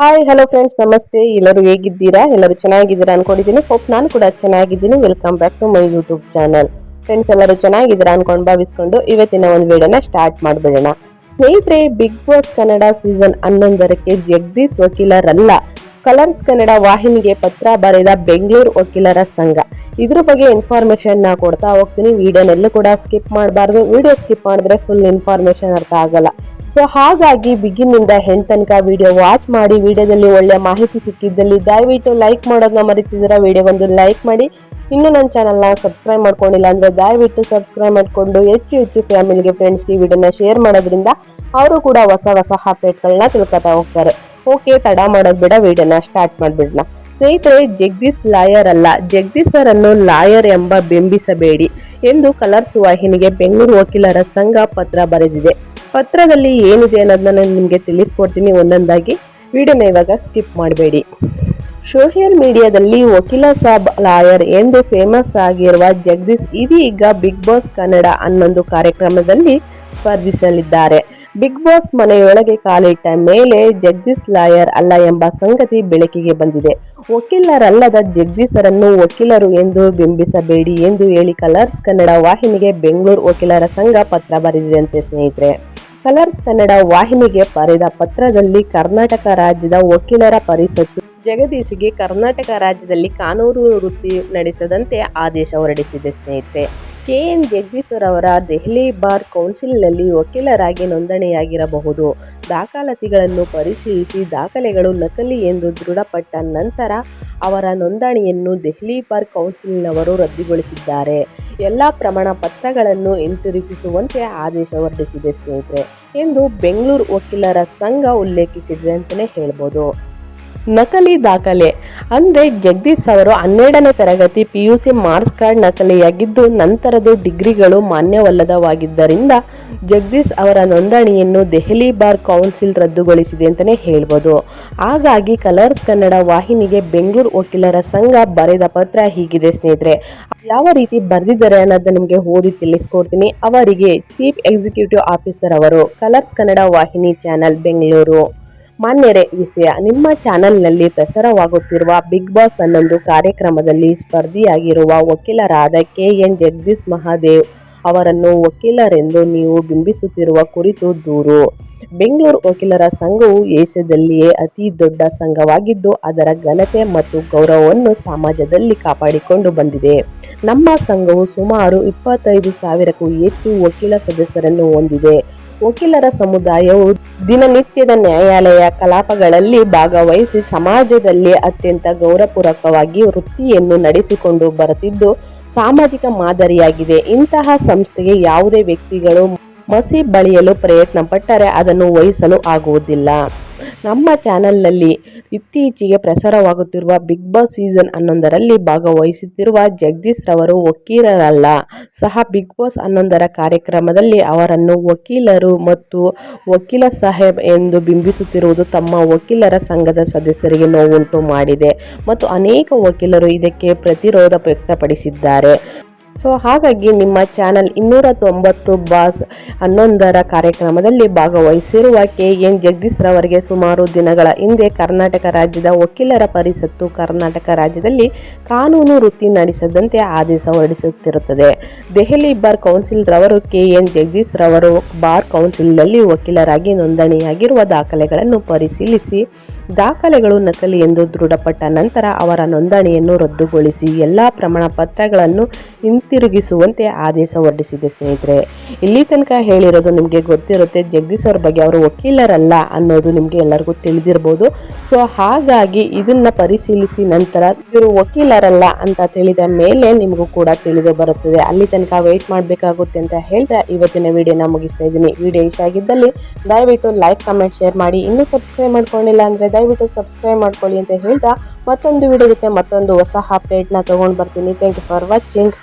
Hi hello friends ನಮಸ್ತೆ. ಎಲ್ಲರೂ ಹೇಗಿದ್ದೀರಾ? ಎಲ್ಲರೂ ಚೆನ್ನಾಗಿದ್ದೀರಾ ಅನ್ಕೊಂಡಿದ್ದೀನಿ. ಹೋಪ್ ನಾನು ಕೂಡ ಚೆನ್ನಾಗಿದ್ದೀನಿ. Welcome back to my YouTube channel friends ಎಲ್ಲರೂ ಚೆನ್ನಾಗಿದ್ದೀರಾ ಅನ್ಕೊಂಡು ಭಾವಿಸ್ಕೊಂಡು ಇವತ್ತಿನ ಒಂದು ವಿಡಿಯೋನ ಸ್ಟಾರ್ಟ್ ಮಾಡಿಬಿಡೋಣ. ಸ್ನೇಹಿತರೆ ಬಿಗ್ ಬಾಸ್ ಕನ್ನಡ ಸೀಸನ್ ಹನ್ನೊಂದರಕ್ಕೆ ಜಗದೀಶ್ ವಕೀಲರಲ್ಲ. ಕಲರ್ಸ್ ಕನ್ನಡ ವಾಹಿನಿಗೆ ಪತ್ರ ಬರೆದ ಬೆಂಗಳೂರು ವಕೀಲರ ಸಂಘ. ಇದ್ರ ಬಗ್ಗೆ ಇನ್ಫಾರ್ಮೇಶನ್ ನಾ ಕೊಡ್ತಾ ಹೋಗ್ತೀನಿ. ವಿಡಿಯೋನೆಲ್ಲೂ ಕೂಡ ಸ್ಕಿಪ್ ಮಾಡಬಾರ್ದು. ವಿಡಿಯೋ ಸ್ಕಿಪ್ ಮಾಡಿದ್ರೆ ಫುಲ್ ಇನ್ಫಾರ್ಮೇಶನ್ ಅರ್ಥ ಆಗಲ್ಲ. ಸೊ ಹಾಗಾಗಿ ಬಿಗಿನಿಂದ ಹೆಣ್ ತನಕ ವಿಡಿಯೋ ವಾಚ್ ಮಾಡಿ. ವಿಡಿಯೋದಲ್ಲಿ ಒಳ್ಳೆ ಮಾಹಿತಿ ಸಿಕ್ಕಿದ್ದಲ್ಲಿ ದಯವಿಟ್ಟು ಲೈಕ್ ಮಾಡೋದನ್ನ ಮರಿತಿದ್ದೀರಾ? ವಿಡಿಯೋ ಒಂದು ಲೈಕ್ ಮಾಡಿ. ಇನ್ನು ನನ್ನ ಚಾನಲ್ನ ಸಬ್ಸ್ಕ್ರೈಬ್ ಮಾಡ್ಕೊಂಡಿಲ್ಲ ಅಂದರೆ ದಯವಿಟ್ಟು ಸಬ್ಸ್ಕ್ರೈಬ್ ಮಾಡಿಕೊಂಡು. ಹೆಚ್ಚು ಹೆಚ್ಚು ಫ್ಯಾಮಿಲಿಗೆ ಫ್ರೆಂಡ್ಸ್ಗೆ ವಿಡಿಯೋನ ಶೇರ್ ಮಾಡೋದ್ರಿಂದ ಅವರು ಕೂಡ ಹೊಸ ಹೊಸ ಅಪ್ಡೇಟ್ಗಳನ್ನ ತಿಳ್ಕೊತಾ ಹೋಗ್ತಾರೆ. ಓಕೆ, ತಡ ಮಾಡೋದು ಬೇಡ, ವಿಡಿಯೋನ ಸ್ಟಾರ್ಟ್ ಮಾಡಿಬಿಡೋಣ ಸ್ನೇಹಿತರೆ, ಜಗದೀಶ್ ಲಾಯರ್ ಅಲ್ಲ. ಜಗದೀಶ್ ಸರನ್ನು ಲಾಯರ್ ಎಂಬ ಬಿಂಬಿಸಬೇಡಿ ಎಂದು ಕಲರ್ಸ್ ವಾಹಿನಿಗೆ ಬೆಂಗಳೂರು ವಕೀಲರ ಸಂಘ ಪತ್ರ ಬರೆದಿದೆ. ಪತ್ರದಲ್ಲಿ ಏನಿದೆ ಅನ್ನೋದನ್ನ ನಾನು ನಿಮಗೆ ತಿಳಿಸ್ಕೊಡ್ತೀನಿ. ಒಂದೊಂದಾಗಿ ವಿಡಿಯೋನ ಇವಾಗ ಸ್ಕಿಪ್ ಮಾಡಬೇಡಿ. ಸೋಷಿಯಲ್ ಮೀಡಿಯಾದಲ್ಲಿ ವಕೀಲ ಸಾಬ್ ಲಾಯರ್ ಎಂದು ಫೇಮಸ್ ಆಗಿರುವ ಜಗದೀಶ್ ಇದೀಗ ಬಿಗ್ ಬಾಸ್ ಕನ್ನಡ ಹನ್ನೊಂದು ಕಾರ್ಯಕ್ರಮದಲ್ಲಿ ಸ್ಪರ್ಧಿಸಲಿದ್ದಾರೆ. ಬಿಗ್ ಬಾಸ್ ಮನೆಯೊಳಗೆ ಕಾಲಿಟ್ಟ ಮೇಲೆ ಜಗದೀಶ್ ಲಾಯರ್ ಅಲ್ಲ ಎಂಬ ಸಂಗತಿ ಬೆಳಕಿಗೆ ಬಂದಿದೆ. ವಕೀಲರಲ್ಲದ ಜಗದೀಶರನ್ನು ವಕೀಲರು ಎಂದು ಬಿಂಬಿಸಬೇಡಿ ಎಂದು ಹೇಳಿ ಕಲರ್ಸ್ ಕನ್ನಡ ವಾಹಿನಿಗೆ ಬೆಂಗಳೂರು ವಕೀಲರ ಸಂಘ ಪತ್ರ ಬರೆದಿದಂತೆ ಸ್ನೇಹಿತರೆ. ಕಲರ್ಸ್ ಕನ್ನಡ ವಾಹಿನಿಗೆ ಬರೆದ ಪತ್ರದಲ್ಲಿ ಕರ್ನಾಟಕ ರಾಜ್ಯದ ವಕೀಲರ ಪರಿಷತ್ತು, ಜಗದೀಶಿಗೆ ಕರ್ನಾಟಕ ರಾಜ್ಯದಲ್ಲಿ ಕಾನೂರು ವೃತ್ತಿ ನಡೆಸದಂತೆ ಆದೇಶ ಹೊರಡಿಸಿದೆ ಸ್ನೇಹಿತರೆ. ಕೆ ಎನ್ ಜಗದೀಶ್ವರ್ ಅವರ ದೆಹಲಿ ಬಾರ್ ಕೌನ್ಸಿಲ್ನಲ್ಲಿ ವಕೀಲರಾಗಿ ನೋಂದಣಿಯಾಗಿರಬಹುದು. ದಾಖಲಾತಿಗಳನ್ನು ಪರಿಶೀಲಿಸಿ ದಾಖಲೆಗಳು ನಕಲಿ ಎಂದು ದೃಢಪಟ್ಟ ನಂತರ ಅವರ ನೋಂದಣಿಯನ್ನು ದೆಹಲಿ ಬಾರ್ ಕೌನ್ಸಿಲ್ನವರು ರದ್ದುಗೊಳಿಸಿದ್ದಾರೆ. ಎಲ್ಲ ಪ್ರಮಾಣ ಪತ್ರಗಳನ್ನು ಹಿಂತಿರುಗಿಸುವಂತೆ ಆದೇಶ ಹೊರಡಿಸಿದೆ ಸ್ನೇಹಿತರೆ. ಎಂದು ಬೆಂಗಳೂರು ವಕೀಲರ ಸಂಘ ಉಲ್ಲೇಖಿಸಿದೆ ಅಂತಲೇ ಹೇಳ್ಬೋದು. ನಕಲಿ ದಾಖಲೆ. ಅಂದರೆ ಜಗದೀಶ್ ಅವರು ಹನ್ನೆರಡನೇ ತರಗತಿ P U C marks card ನಕಲಿಯಾಗಿದ್ದು ನಂತರದ ಡಿಗ್ರಿಗಳು ಮಾನ್ಯವಲ್ಲದವಾಗಿದ್ದರಿಂದ ಜಗದೀಶ್ ಅವರ ನೋಂದಣಿಯನ್ನು ದೆಹಲಿ ಬಾರ್ ಕೌನ್ಸಿಲ್ ರದ್ದುಗೊಳಿಸಿದೆ ಅಂತಲೇ ಹೇಳ್ಬೋದು. ಹಾಗಾಗಿ ಕಲರ್ಸ್ ಕನ್ನಡ ವಾಹಿನಿಗೆ ಬೆಂಗಳೂರು ವಕೀಲರ ಸಂಘ ಬರೆದ ಪತ್ರ ಹೀಗಿದೆ ಸ್ನೇಹಿತರೆ. ಯಾವ ರೀತಿ ಬರೆದಿದ್ದಾರೆ ಅನ್ನೋದು ನಿಮಗೆ ಓದಿ ತಿಳಿಸ್ಕೊಡ್ತೀನಿ. ಅವರಿಗೆ ಚೀಫ್ ಎಕ್ಸಿಕ್ಯೂಟಿವ್ ಆಫೀಸರ್ ಅವರು ಕಲರ್ಸ್ ಕನ್ನಡ ವಾಹಿನಿ ಚಾನೆಲ್ ಬೆಂಗಳೂರು. ಮಾನ್ಯರೇ ವಿಷಯ ನಿಮ್ಮ ಚಾನೆಲ್ನಲ್ಲಿ ಪ್ರಸಾರವಾಗುತ್ತಿರುವ ಬಿಗ್ ಬಾಸ್ ಹನ್ನೊಂದು ಕಾರ್ಯಕ್ರಮದಲ್ಲಿ ಸ್ಪರ್ಧಿಯಾಗಿರುವ ವಕೀಲರಾದ ಕೆ ಎನ್ ಜಗದೀಶ್ ಮಹಾದೇವ್. ಅವರನ್ನು ವಕೀಲರೆಂದು ನೀವು ಬಿಂಬಿಸುತ್ತಿರುವ ಕುರಿತು ದೂರು. ಬೆಂಗಳೂರು ವಕೀಲರ ಸಂಘವು ಏಷ್ಯಾದಲ್ಲಿಯೇ ಅತಿ ದೊಡ್ಡ ಸಂಘವಾಗಿದ್ದು, ಅದರ ಘನತೆ ಮತ್ತು ಗೌರವವನ್ನು ಸಮಾಜದಲ್ಲಿ ಕಾಪಾಡಿಕೊಂಡು ಬಂದಿದೆ. ನಮ್ಮ ಸಂಘವು ಸುಮಾರು ಇಪ್ಪತ್ತೈದು ಸಾವಿರಕ್ಕೂ ಹೆಚ್ಚು ವಕೀಲ ಸದಸ್ಯರನ್ನು ಹೊಂದಿದೆ. ವಕೀಲರ ಸಮುದಾಯವು ದಿನನಿತ್ಯದ ನ್ಯಾಯಾಲಯ ಕಲಾಪಗಳಲ್ಲಿ ಭಾಗವಹಿಸಿ ಸಮಾಜದಲ್ಲಿ ಅತ್ಯಂತ ಗೌರವಪೂರ್ವಕವಾಗಿ ವೃತ್ತಿಯನ್ನು ನಡೆಸಿಕೊಂಡು ಬರುತ್ತಿದ್ದು ಸಾಮಾಜಿಕ ಮಾದರಿಯಾಗಿದೆ. ಇಂತಹ ಸಂಸ್ಥೆಗೆ ಯಾವುದೇ ವ್ಯಕ್ತಿಗಳು ಮಸಿ ಬಳಿಯಲು ಪ್ರಯತ್ನ ಪಟ್ಟರೆ ಅದನ್ನು ವಹಿಸಲು ಆಗುವುದಿಲ್ಲ. ನಮ್ಮ ಚಾನಲ್ನಲ್ಲಿ ಇತ್ತೀಚೆಗೆ ಪ್ರಸಾರವಾಗುತ್ತಿರುವ ಬಿಗ್ ಬಾಸ್ ಸೀಸನ್ ಹನ್ನೊಂದರಲ್ಲಿ ಭಾಗವಹಿಸುತ್ತಿರುವ ಜಗದೀಶ್ ರವರು ವಕೀಲರಲ್ಲ. ಸಹ ಬಿಗ್ ಬಾಸ್ ಹನ್ನೊಂದರ ಕಾರ್ಯಕ್ರಮದಲ್ಲಿ ಅವರನ್ನು ವಕೀಲರು ಮತ್ತು ವಕೀಲ ಸಾಹೇಬ್ ಎಂದು ಬಿಂಬಿಸುತ್ತಿರುವುದು ತಮ್ಮ ವಕೀಲರ ಸಂಘದ ಸದಸ್ಯರಿಗೆ ನೋವುಂಟು ಮಾಡಿದೆ ಮತ್ತು ಅನೇಕ ವಕೀಲರು ಇದಕ್ಕೆ ಪ್ರತಿರೋಧ ವ್ಯಕ್ತಪಡಿಸಿದ್ದಾರೆ. ಸೊ ಹಾಗಾಗಿ ನಿಮ್ಮ ಚಾನಲ್ ಇನ್ನೂರ ತೊಂಬತ್ತು ಬಾಸ್ ಹನ್ನೊಂದರ ಕಾರ್ಯಕ್ರಮದಲ್ಲಿ ಭಾಗವಹಿಸಿರುವ ಕೆ ಎನ್ ಜಗದೀಶ್ ರವರಿಗೆ ಸುಮಾರು ದಿನಗಳ ಹಿಂದೆ ಕರ್ನಾಟಕ ರಾಜ್ಯದ ವಕೀಲರ ಪರಿಷತ್ತು ಕರ್ನಾಟಕ ರಾಜ್ಯದಲ್ಲಿ ಕಾನೂನು ವೃತ್ತಿ ನಡೆಸದಂತೆ ಆದೇಶ ಹೊರಡಿಸುತ್ತಿರುತ್ತದೆ. ದೆಹಲಿ ಬಾರ್ ಕೌನ್ಸಿಲ್ ರವರು ಕೆ ಎನ್ ಜಗದೀಶ್ ರವರು ಬಾರ್ ಕೌನ್ಸಿಲ್ನಲ್ಲಿ ವಕೀಲರಾಗಿ ನೋಂದಣಿಯಾಗಿರುವ ದಾಖಲೆಗಳನ್ನು ಪರಿಶೀಲಿಸಿ ದಾಖಲೆಗಳು ನಕಲಿ ಎಂದು ದೃಢಪಟ್ಟ ನಂತರ ಅವರ ನೋಂದಣಿಯನ್ನು ರದ್ದುಗೊಳಿಸಿ ಎಲ್ಲ ಪ್ರಮಾಣ ಪತ್ರಗಳನ್ನು ಹಿಂತಿರುಗಿಸುವಂತೆ ಆದೇಶ ಹೊರಡಿಸಿದೆ ಸ್ನೇಹಿತರೆ. ಇಲ್ಲಿ ತನಕ ಹೇಳಿರೋದು ನಿಮಗೆ ಗೊತ್ತಿರುತ್ತೆ, ಜಗದೀಶ್ ಅವ್ರ ಬಗ್ಗೆ ಅವರು ವಕೀಲರಲ್ಲ ಅನ್ನೋದು ನಿಮಗೆ ಎಲ್ಲರಿಗೂ ತಿಳಿದಿರ್ಬೋದು. ಸೊ ಹಾಗಾಗಿ ಇದನ್ನು ಪರಿಶೀಲಿಸಿ ನಂತರ ಇವರು ವಕೀಲರಲ್ಲ ಅಂತ ತಿಳಿದ ಮೇಲೆ ನಿಮಗೂ ಕೂಡ ತಿಳಿದು ಬರುತ್ತದೆ. ಅಲ್ಲಿ ತನಕ ವೆಯ್ಟ್ ಮಾಡಬೇಕಾಗುತ್ತೆ ಅಂತ ಹೇಳ್ತಾ ಇವತ್ತಿನ ವಿಡಿಯೋನ ಮುಗಿಸ್ತಾ ಇದ್ದೀನಿ. ವಿಡಿಯೋ ಇಷ್ಟ ಆಗಿದ್ದಲ್ಲಿ ದಯವಿಟ್ಟು ಲೈಕ್ ಕಮೆಂಟ್ ಶೇರ್ ಮಾಡಿ. ಇನ್ನೂ ಸಬ್ಸ್ಕ್ರೈಬ್ ಮಾಡ್ಕೊಂಡಿಲ್ಲ ಅಂದರೆ ದಯವಿಟ್ಟು ಸಬ್ಸ್ಕ್ರೈಬ್ ಮಾಡ್ಕೊಳ್ಳಿ ಅಂತ ಹೇಳ್ತಾ ಮತ್ತೊಂದು ವಿಡಿಯೋ ಜೊತೆ ಮತ್ತೊಂದು ಹೊಸ ಅಪ್ಡೇಟ್ನ ತೊಗೊಂಡು ಬರ್ತೀನಿ. Thank you for watching